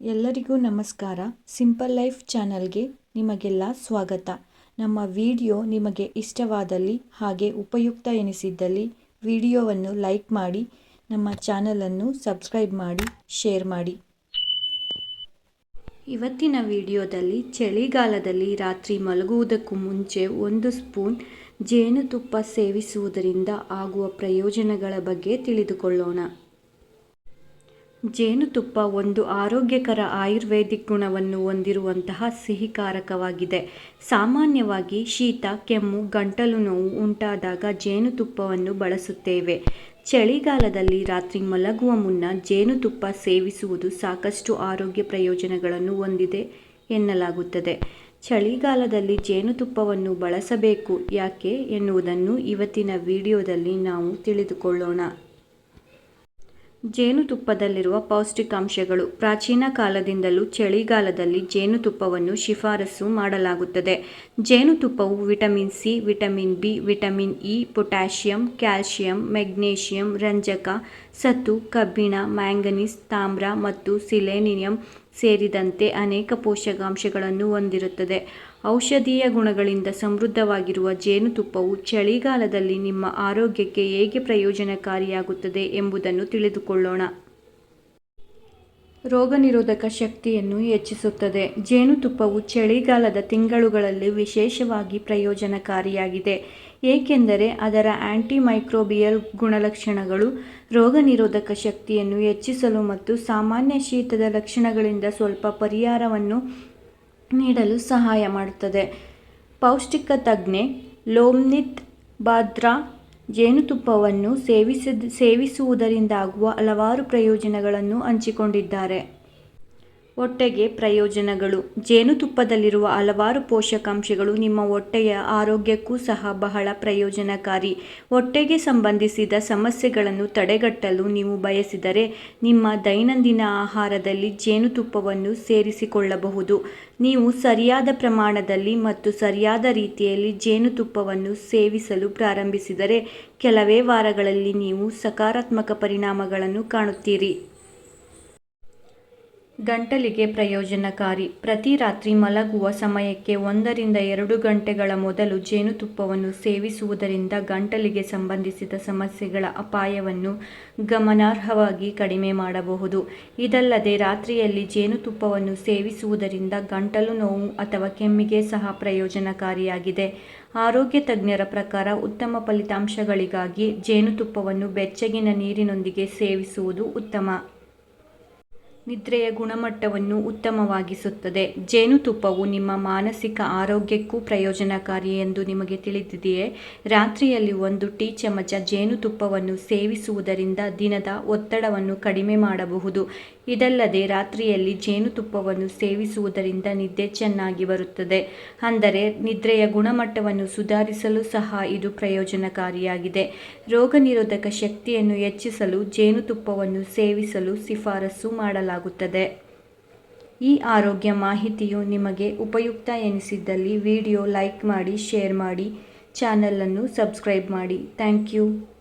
ಎಲ್ಲರಿಗೂ ನಮಸ್ಕಾರ. Simple life ಚಾನಲ್ಗೆ ನಿಮಗೆಲ್ಲ ಸ್ವಾಗತ. ನಮ್ಮ ವಿಡಿಯೋ ನಿಮಗೆ ಇಷ್ಟವಾದಲ್ಲಿ ಹಾಗೆ ಉಪಯುಕ್ತ ಎನಿಸಿದ್ದಲ್ಲಿ ವಿಡಿಯೋವನ್ನು ಲೈಕ್ ಮಾಡಿ, ನಮ್ಮ ಚಾನಲನ್ನು ಸಬ್ಸ್ಕ್ರೈಬ್ ಮಾಡಿ, ಶೇರ್ ಮಾಡಿ. ಇವತ್ತಿನ ವಿಡಿಯೋದಲ್ಲಿ ಚಳಿಗಾಲದಲ್ಲಿ ರಾತ್ರಿ ಮಲಗುವುದಕ್ಕೂ ಮುಂಚೆ ಒಂದು ಸ್ಪೂನ್ ಜೇನುತುಪ್ಪ ಸೇವಿಸುವುದರಿಂದ ಆಗುವ ಪ್ರಯೋಜನಗಳ ಬಗ್ಗೆ ತಿಳಿದುಕೊಳ್ಳೋಣ. ಜೇನುತುಪ್ಪ ಒಂದು ಆರೋಗ್ಯಕರ ಆಯುರ್ವೇದಿಕ್ ಗುಣವನ್ನು ಹೊಂದಿರುವಂತಹ ಸಿಹಿಕಾರಕವಾಗಿದೆ. ಸಾಮಾನ್ಯವಾಗಿ ಶೀತ, ಕೆಮ್ಮು, ಗಂಟಲು ನೋವು ಉಂಟಾದಾಗ ಜೇನುತುಪ್ಪವನ್ನು ಬಳಸುತ್ತೇವೆ. ಚಳಿಗಾಲದಲ್ಲಿ ರಾತ್ರಿ ಮಲಗುವ ಮುನ್ನ ಜೇನುತುಪ್ಪ ಸೇವಿಸುವುದು ಸಾಕಷ್ಟು ಆರೋಗ್ಯ ಪ್ರಯೋಜನಗಳನ್ನು ಹೊಂದಿದೆ ಎನ್ನಲಾಗುತ್ತದೆ. ಚಳಿಗಾಲದಲ್ಲಿ ಜೇನುತುಪ್ಪವನ್ನು ಬಳಸಬೇಕು ಯಾಕೆ ಎನ್ನುವುದನ್ನು ಇವತ್ತಿನ ವಿಡಿಯೋದಲ್ಲಿ ನಾವು ತಿಳಿದುಕೊಳ್ಳೋಣ. ಜೇನುತುಪ್ಪದಲ್ಲಿರುವ ಪೌಷ್ಟಿಕಾಂಶಗಳು ಪ್ರಾಚೀನ ಕಾಲದಿಂದಲೂ ಚಳಿಗಾಲದಲ್ಲಿ ಜೇನುತುಪ್ಪವನ್ನು ಶಿಫಾರಸು ಮಾಡಲಾಗುತ್ತದೆ. ಜೇನುತುಪ್ಪವು vitamin C, vitamin B, vitamin E, potassium calcium magnesium, ರಂಜಕ ಸತು ಕಬ್ಬಿಣ, ಮ್ಯಾಂಗನೀಸ್, ತಾಮ್ರ ಮತ್ತು ಸಿಲೆನಿಯಂ ಸೇರಿದಂತೆ ಅನೇಕ ಪೋಷಕಾಂಶಗಳನ್ನು ಹೊಂದಿರುತ್ತದೆ. ಔಷಧೀಯ ಗುಣಗಳಿಂದ ಸಮೃದ್ಧವಾಗಿರುವ ಜೇನುತುಪ್ಪವು ಚಳಿಗಾಲದಲ್ಲಿ ನಿಮ್ಮ ಆರೋಗ್ಯಕ್ಕೆ ಹೇಗೆ ಪ್ರಯೋಜನಕಾರಿಯಾಗುತ್ತದೆ ಎಂಬುದನ್ನು ತಿಳಿದುಕೊಳ್ಳೋಣ. ರೋಗನಿರೋಧಕ ಶಕ್ತಿಯನ್ನು ಹೆಚ್ಚಿಸುತ್ತದೆ. ಜೇನುತುಪ್ಪವು ಚಳಿಗಾಲದ ತಿಂಗಳುಗಳಲ್ಲಿ ವಿಶೇಷವಾಗಿ ಪ್ರಯೋಜನಕಾರಿಯಾಗಿದೆ. ಏಕೆಂದರೆ ಅದರ ಆಂಟಿಮೈಕ್ರೋಬಿಯಲ್ ಗುಣಲಕ್ಷಣಗಳು ರೋಗನಿರೋಧಕ ಶಕ್ತಿಯನ್ನು ಹೆಚ್ಚಿಸಲು ಮತ್ತು ಸಾಮಾನ್ಯ ಶೀತದ ಲಕ್ಷಣಗಳಿಂದ ಸ್ವಲ್ಪ ಪರಿಹಾರವನ್ನು ನೀಡಲು ಸಹಾಯ ಮಾಡುತ್ತದೆ. ಪೌಷ್ಟಿಕ ತಜ್ಞೆ ಲೋಮ್ನಿತ್ ಬಾದ್ರಾ ಜೇನುತುಪ್ಪವನ್ನು ಸೇವಿಸಿದ ಸೇವಿಸುವುದರಿಂದಾಗುವ ಹಲವಾರು ಪ್ರಯೋಜನಗಳನ್ನು ಹಂಚಿಕೊಂಡಿದ್ದಾರೆ. ಹೊಟ್ಟೆಗೆ ಪ್ರಯೋಜನಗಳು. ಜೇನುತುಪ್ಪದಲ್ಲಿರುವ ಹಲವಾರು ಪೋಷಕಾಂಶಗಳು ನಿಮ್ಮ ಹೊಟ್ಟೆಯ ಆರೋಗ್ಯಕ್ಕೂ ಸಹ ಬಹಳ ಪ್ರಯೋಜನಕಾರಿ. ಹೊಟ್ಟೆಗೆ ಸಂಬಂಧಿಸಿದ ಸಮಸ್ಯೆಗಳನ್ನು ತಡೆಗಟ್ಟಲು ನೀವು ಬಯಸಿದರೆ ನಿಮ್ಮ ದೈನಂದಿನ ಆಹಾರದಲ್ಲಿ ಜೇನುತುಪ್ಪವನ್ನು ಸೇರಿಸಿಕೊಳ್ಳಬಹುದು. ನೀವು ಸರಿಯಾದ ಪ್ರಮಾಣದಲ್ಲಿ ಮತ್ತು ಸರಿಯಾದ ರೀತಿಯಲ್ಲಿ ಜೇನುತುಪ್ಪವನ್ನು ಸೇವಿಸಲು ಪ್ರಾರಂಭಿಸಿದರೆ ಕೆಲವೇ ವಾರಗಳಲ್ಲಿ ನೀವು ಸಕಾರಾತ್ಮಕ ಪರಿಣಾಮಗಳನ್ನು ಕಾಣುತ್ತೀರಿ. ಗಂಟಲಿಗೆ ಪ್ರಯೋಜನಕಾರಿ. ಪ್ರತಿ ರಾತ್ರಿ ಮಲಗುವ ಸಮಯಕ್ಕೆ ಒಂದರಿಂದ ಎರಡು ಗಂಟೆಗಳ ಮೊದಲು ಜೇನುತುಪ್ಪವನ್ನು ಸೇವಿಸುವುದರಿಂದ ಗಂಟಲಿಗೆ ಸಂಬಂಧಿಸಿದ ಸಮಸ್ಯೆಗಳ ಅಪಾಯವನ್ನು ಗಮನಾರ್ಹವಾಗಿ ಕಡಿಮೆ ಮಾಡಬಹುದು. ಇದಲ್ಲದೆ ರಾತ್ರಿಯಲ್ಲಿ ಜೇನುತುಪ್ಪವನ್ನು ಸೇವಿಸುವುದರಿಂದ ಗಂಟಲು ನೋವು ಅಥವಾ ಕೆಮ್ಮಿಗೆ ಸಹ ಪ್ರಯೋಜನಕಾರಿಯಾಗಿದೆ. ಆರೋಗ್ಯ ತಜ್ಞರ ಪ್ರಕಾರ ಉತ್ತಮ ಫಲಿತಾಂಶಗಳಿಗಾಗಿ ಜೇನುತುಪ್ಪವನ್ನು ಬೆಚ್ಚಗಿನ ನೀರಿನೊಂದಿಗೆ ಸೇವಿಸುವುದು ಉತ್ತಮ. ನಿದ್ರೆಯ ಗುಣಮಟ್ಟವನ್ನು ಉತ್ತಮವಾಗಿಸುತ್ತದೆ. ಜೇನುತುಪ್ಪವು ನಿಮ್ಮ ಮಾನಸಿಕ ಆರೋಗ್ಯಕ್ಕೂ ಪ್ರಯೋಜನಕಾರಿ ಎಂದು ನಿಮಗೆ ತಿಳಿದಿದೆಯೇ? ರಾತ್ರಿಯಲ್ಲಿ ಒಂದು ಟೀ ಚಮಚ ಜೇನುತುಪ್ಪವನ್ನು ಸೇವಿಸುವುದರಿಂದ ದಿನದ ಒತ್ತಡವನ್ನು ಕಡಿಮೆ ಮಾಡಬಹುದು. ಇದಲ್ಲದೆ ರಾತ್ರಿಯಲ್ಲಿ ಜೇನುತುಪ್ಪವನ್ನು ಸೇವಿಸುವುದರಿಂದ ನಿದ್ದೆ ಚೆನ್ನಾಗಿ ಬರುತ್ತದೆ. ಅಂದರೆ ನಿದ್ರೆಯ ಗುಣಮಟ್ಟವನ್ನು ಸುಧಾರಿಸಲು ಸಹ ಇದು ಪ್ರಯೋಜನಕಾರಿಯಾಗಿದೆ. ರೋಗ ನಿರೋಧಕ ಶಕ್ತಿಯನ್ನು ಹೆಚ್ಚಿಸಲು ಜೇನುತುಪ್ಪವನ್ನು ಸೇವಿಸಲು ಶಿಫಾರಸು ಮಾಡಲಾಗುತ್ತದೆ. ಈ ಆರೋಗ್ಯ ಮಾಹಿತಿಯು ನಿಮಗೆ ಉಪಯುಕ್ತ ಎನಿಸಿದ್ದಲ್ಲಿ ವಿಡಿಯೋ ಲೈಕ್ ಮಾಡಿ, ಶೇರ್ ಮಾಡಿ, ಚಾನಲನ್ನು ಸಬ್ಸ್ಕ್ರೈಬ್ ಮಾಡಿ. Thank you.